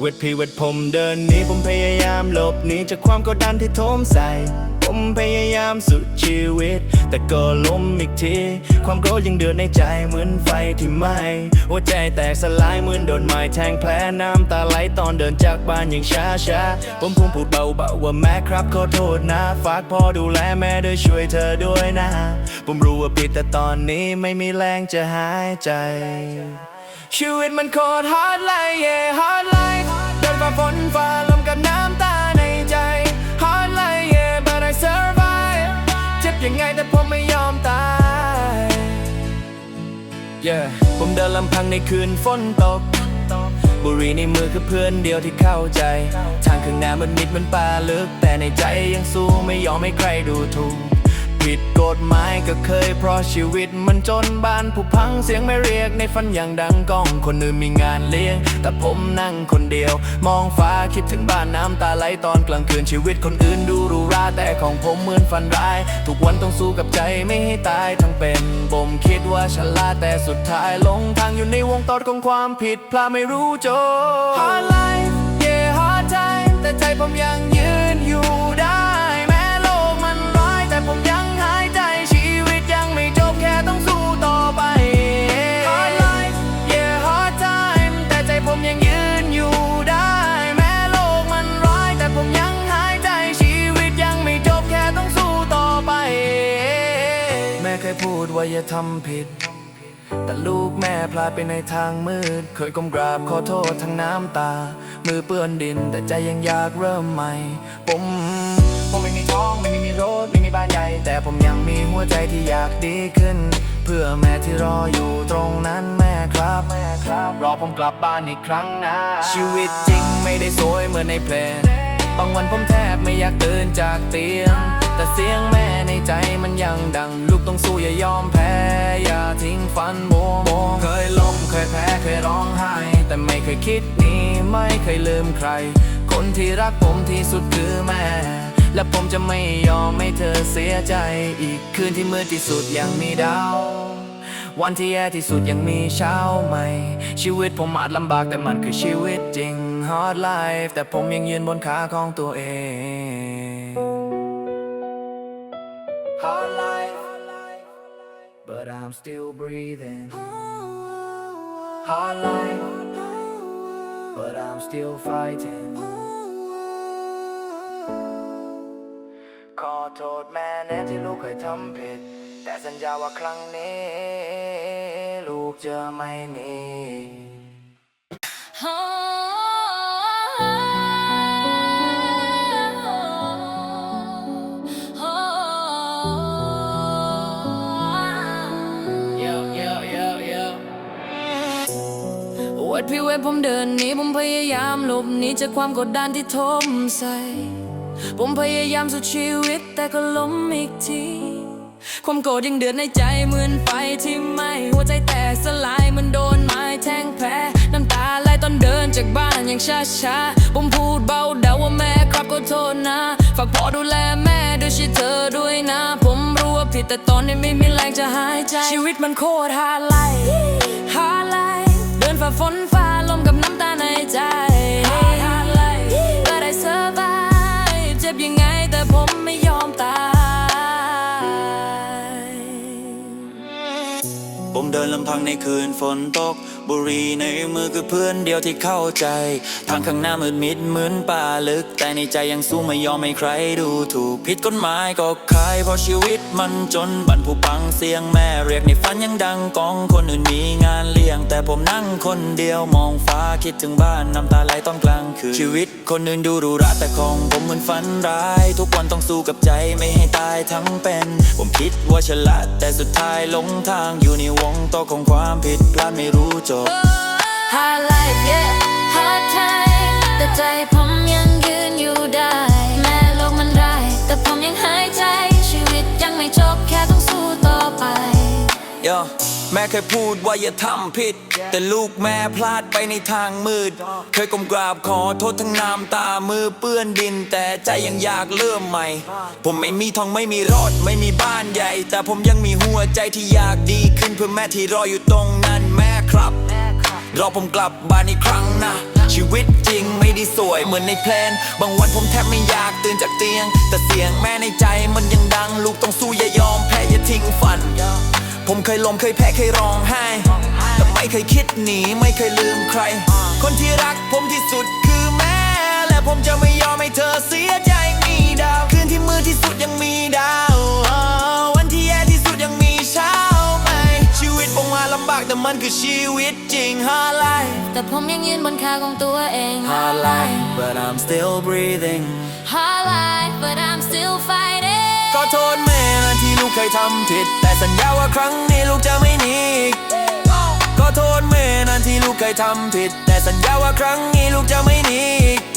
เวทพีเวทผมเดินหนี้ผมพยายามหลบหนีจากความกดดันที่โถมใส่ ผมพยายามสุดชีวิต แต่ก็ล้มอีกที ความโกรธยังเดือดในใจเหมือนไฟที่ไหม้หัวใจแตกสลายเหมือนโดนไม้แทงแผลน้ำตาไหลตอนเดินจากบ้านอย่างช้าช้าผมพูดพูดเบาๆว่าแม่ครับขอโทษนะ ฝากพ่อดูแลแม่ด้วยช่วยเธอด้วยนะ ผมรู้ว่าผิดแต่ตอนนี้ไม่มีแรงจะหายใจ ชีวิตมันโคตรฮาร์ดไลท์เย่ฮาร์ดไลท์เดินฝ่าฝนฝ่าลมกับน้ำตาในใจฮาร์ดไลท์เย่ but I survive เจ็บยังไงแต่ผมไม่ยอมตาย yeah ผมเดินลำพังในคืนฝนตก บุหรี่ในมือคือเพื่อนเดียวที่เข้าใจ ทางข้างหน้ามันมิดมันป่าลึก แต่ในใจยังสู้ไม่ยอมให้ใครดูถูก ผิดกฎหมายก็เคยเพราะชีวิตมันจนบ้านผู้พังเสียงไม่เรียกในฝันอย่างดังก้องคนอื่นมีงานเลี้ยง แต่ผมนั่งคนเดียว มองฟ้าคิดถึงบ้านน้ำตาไหลตอนกลางคืนชีวิตคนอื่นดูรูราแต่ของผมเหมือนฝันร้าย ทุกวันต้องสู้กับใจไม่ให้ตายทั้งเป็นผมคิดว่าฉลาดแต่สุดท้ายลงทางอยู่ในวงตอดของความผิดพลาดไม่รู้จบ Hard life yeah hard time แต่ใจผมยังยืนอยู่ได้ ว่าอย่าทำผิด แต่ลูกแม่พลาดไปในทางมืด เคยก้มกราบขอโทษทั้งน้ำตา มือเปื้อนดินแต่ใจยังอยากเริ่มใหม่ ผมผมไม่มีท้องไม่มีรถไม่มีบ้านใหญ่ แต่ผมยังมีหัวใจที่อยากดีขึ้น เพื่อแม่ที่รออยู่ตรงนั้นแม่ครับแม่ครับ รอผมกลับบ้านอีกครั้งนะ ชีวิตจริงไม่ได้สวยเหมือนในเพลงบางวันผมแทบไม่อยากตื่นจากเตียง แต่เสียงแม่ในใจมันยังดัง ลูกต้องสู้อย่ายอมแพ้ อย่าทิ้งฝันโมโมเคยล้มเคยแพ้เคยร้องไห้ แต่ไม่เคยคิดหนีไม่เคยลืมใคร คนที่รักผมที่สุดคือแม่ และผมจะไม่ยอมให้เธอเสียใจ อีกคืนที่มืดที่สุดยังมีดาว วันที่แย่ที่สุดยังมีเช้าใหม่ ชีวิตผมอาจลำบากแต่มันคือชีวิตจริง Hard life แต่ผมยังยืนบนขาของตัวเอง but I'm still breathing Hard life but I'm still fighting ขอโทษแม่แน่ที่ลูกเคยทำผิด แต่สัญญาว่าครั้งนี้ ลูกจะไม่มีวั ดพี่เวผมเดินหนีผมพยายามหลบหนีจากความกดดันที่ทมใส่ ผมพยายามสุดชีวิตแต่ก็ล้มอีกที ความโกรธยังเดือดในใจเหมือนไฟที่ไหม้หัวใจแตกสลายเหมือนโดนไม้แทงแผลน้ำตาไหลตอนเดินจากบ้านอย่างช้าช้าๆผมพูดเบาเดาว่าแม่ครับก็โทษนะ ฝากพ่อดูแลแม่ด้วยช่วยเธอด้วยนะ ผมรู้ว่าผิดแต่ตอนนี้ไม่มีแรงจะหายใจ ชีวิตมันโคตรฮาไลฮา ฝ่าฝนฝ่าลมกับน้ำตาในใจฮาไล But I survive เจ็บยังไงแต่ผมไม่ ผมเดินลำพังในคืนฝนตก บุรีในมือคือเพื่อนเดียวที่เข้าใจ ทางข้างหน้ามืดมิดเหมือนป่าลึก แต่ในใจยังสู้ไม่ยอมให้ใครดูถูกผิดกฎหมายก็คายเพราะชีวิตมันจนบันผู้ปังเสียงแม่เรียกในฝันยังดังกองคนอื่นมีงานเลี้ยง แต่ผมนั่งคนเดียวมองฟ้าคิดถึงบ้านน้ำตาไหลตอนกลางคืนชีวิตคนอื่นดูหรูหราแต่ของผมเหมือนฝันร้าย ทุกวันต้องสู้กับใจไม่ให้ตายทั้งเป็น ผมคิดว่าฉลาดแต่สุดท้ายหลงทางอยู่ในวงโตของความผิดพลาดไม่รู้จบ High life yeah ยแม่เคยพูดว่าอย่าทำผิด แต่ลูกแม่พลาดไปในทางมืด เคยก้มกราบขอโทษทั้งน้ำตามือเปื้อนดิน แต่ใจยังอยากเริ่มใหม่ ผมไม่มีทองไม่มีรถไม่มีบ้านใหญ่ แต่ผมยังมีหัวใจที่อยากดีขึ้นเพื่อแม่ที่รออยู่ตรงนั้นแม่ครับ รอผมกลับบ้านอีกครั้งนะชีวิตจริงไม่ได้สวยเหมือนในแพลน บางวันผมแทบไม่อยากตื่นจากเตียง แต่เสียงแม่ในใจมันยังดัง ลูกต้องสู้อย่ายอมแพ้อย่าทิ้งฝันผม เคยล้มเคยแพ้เคยร้องไห้ แต่ไม่เคยคิดหนีไม่เคยลืมใคร คนที่รักผมที่สุดคือแม่ และผมจะไม่ยอมให้เธอเสียใจมีดาว คืนที่มืดที่สุดยังมีดาวอ่าวันที่แย่ที่สุดยังมีเช้าไหมชีวิตผมมาลำบากแต่มันคือชีวิตจริงฮาไลแต่ผมยังยืนบนขาของตัวเองฮาไล but I'm still breathing Hard life but I'm still fighting ก็โทษแม่นะที่ลูกเคยทำผิด แต่สัญญาว่าครั้งนี้ลูกจะไม่หนีอีกก็โทษแม่นะที่ลูกเคยทำผิด แต่สัญญาว่าครั้งนี้ลูกจะไม่หนีอีก